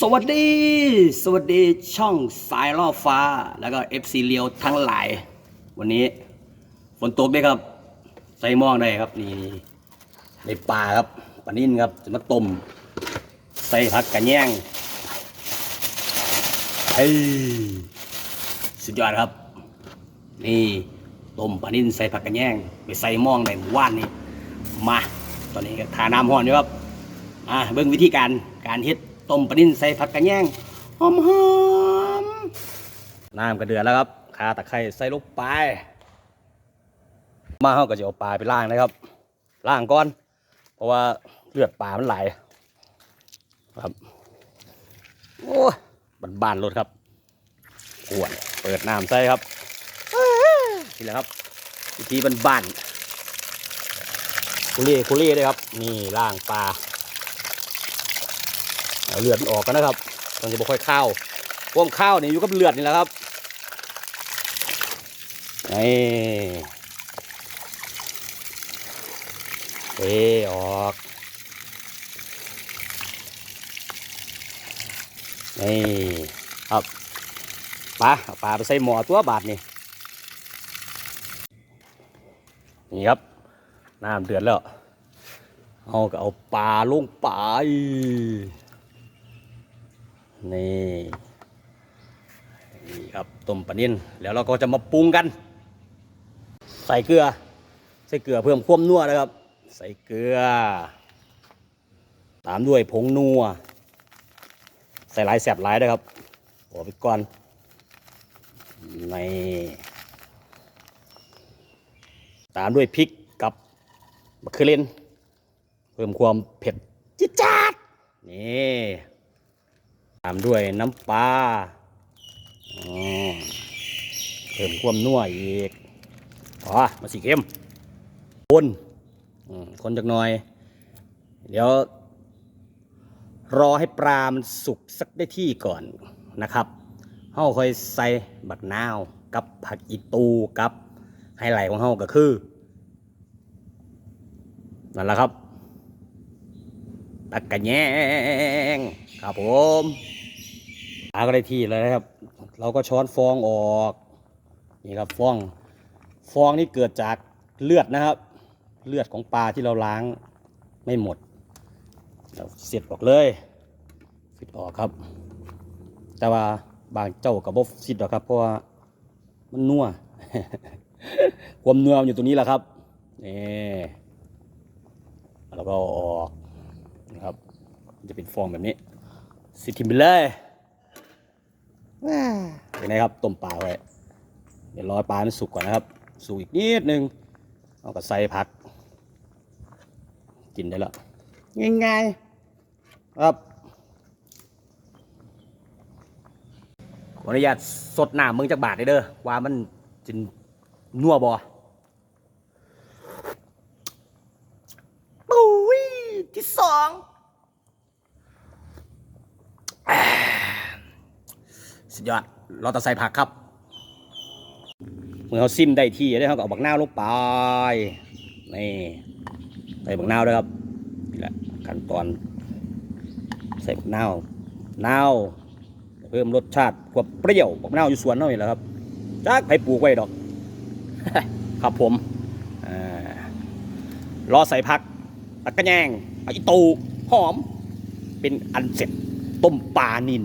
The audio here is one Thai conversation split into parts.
สวัสดี สวัสดีช่องสายล่อฟ้าแล้วก็ FC เลียวทั้งหลาย วันนี้ฝนตกด้วยครับ ใส่หม้อได้ครับนี่ในป่าครับปลานิ่นครับจะมาต้มใส่ผักกระแยงเฮ้ยสุดยอดครับ นี่ต้มปลานิ่นใส่ผักกระแยงไปใส่หม้อในหมู่บ้านนี่มา ตอนนี้ก็ทาน้ำห้อนอยู่ครับอ่าเบิ่งวิธีการการเฮ็ด ต้มปลานิ่นใส่ผักกระแยงหอมหอมน้ำก็เดือดแล้วครับคาตะไคร้ใส่ลงไป มาเขาก็จะเอาปลาไปล้างนะครับล้างก่อน เพราะว่าเลือดปลามันไหลครับโอ้ยบานรถครับขวดเปิดน้ำใส่ครับนี่แหละครับวิธีบานคุเล่คุเล่ด้วยครับ นี่ล้างปลา เอาเลือดมันออกกันนะครับมันจะบ่ค่อยข้าวพวกข้าวนี่อยู่กับเลือดนี่แหละครับนี่เทออกนี่ครับปลาเอาปลาไปใส่หม้อตัวบาทนี่นี่ครับน้ำเดือดแล้วเอาก็เอาปลาลงไป นี่นี่ครับต้มปลานิ่นแล้วเราก็จะมาปรุงกัน ใส่เกลือ ใส่เกลือเพิ่มความนัวนะครับ ใส่เกลือ ตามด้วยผงนัว ใส่หลายแสบหลายนะครับบอกไปก่อนในตามด้วยพริกกับมะเขือเล่นเพิ่มความเผ็ดจิดจัดนี่ ตามด้วยน้ำปลาเพิ่มความนัวอีกอ๋อมาสีเข้มคนคนจักหน่อย เดี๋ยว รอให้ปลามันสุกสักได้ที่ก่อนนะครับเฮาค่อยใส่บักนาวกับผักอีตูกับไฮไลท์ของเฮาก็คือนั่นแหละครับ ตักกะแยงครับผมปลาก็ได้ที่เลยนะครับ เราก็ช้อนฟองออก นี่ครับฟอง ฟองนี่เกิดจากเลือดนะครับ เลือดของปลาที่เราล้างไม่หมด เราเสียดออกเลยฟิดออกครับ แต่ว่าบางเจ้ากับบฟิดหรอกครับ เพราะว่ามันนัวความนัวอยู่ตรงนี้แหละครับนี่แล้วก็ออก มันจะเป็นฟองแบบนี้สิทิมไปเลยว้าเป็นไงครับต้มปลาไว้เดี๋ยวรอปลามันสุกก่อนนะครับ สุกอีกนิดนึงเอาก็ใส่ผัก กินได้แล้วง่ายๆครับขออนุญาตสดน้ำมึงจากบาทได้เด้อว่ามันจินนัวบอปุ้ยที่สองอ่า สุดยอดเราต้งใส่ผักครับ เมื่อเขาซิมได้ที่ได้เขาก็เอาบักนาวลงไปนี่ใส่บักนาวด้วยครับนี่แหละขั้นตอน ใส่บักนาวนาเพิ่มรสชาติความเปรี้ยวบักนาวอยู่สวนเท่านี้แหละครับจักไปปลูกไว้ดอก ครับผมรอใส่ผักตะกะแยงปลาอีตูหอม เป็นอันเสร็จ ต้มปลานิน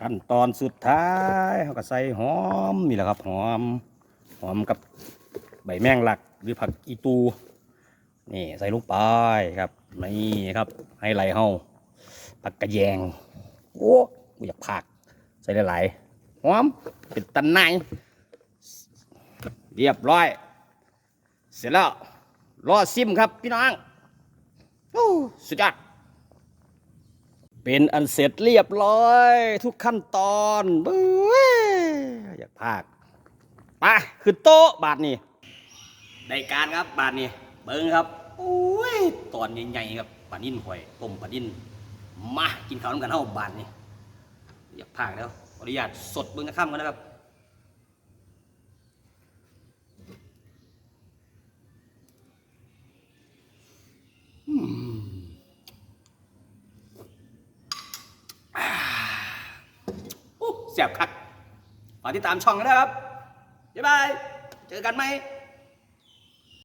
ขั้นตอนสุดท้ายเขาก็ใส่หอมนี่แหละครับหอมหอมกับใบแมงลักหรือผักอีตูนี่ใส่ลงไปครับนี่ครับไฮไหลเฮาผักกระแยงโอ้กูอยากผักใส่หลายๆหอมเป็นตันไนเรียบร้อย เสร็จแล้วรอซิมครับพี่น้องโอ้สุดยอด เป็นอันเสร็จเรียบร้อย ทุกขั้นตอนเบ้ยอยากพากไปคือโต๊ะบาทนี่ในการครับบาทนี่เบิ้งครับโอ้ยตอนใหญ่ๆครับปลานิ่นหอยต้มปลานิ่นมากินข้าวน้ำกันเท่าบาทนี่อยากพากแล้วออนุญาตสดเบิ้งจะข้ามกันนะครับ แสบคักฝากติดตามช่องกันนะครับบ๊ายบาย เจอกันไหม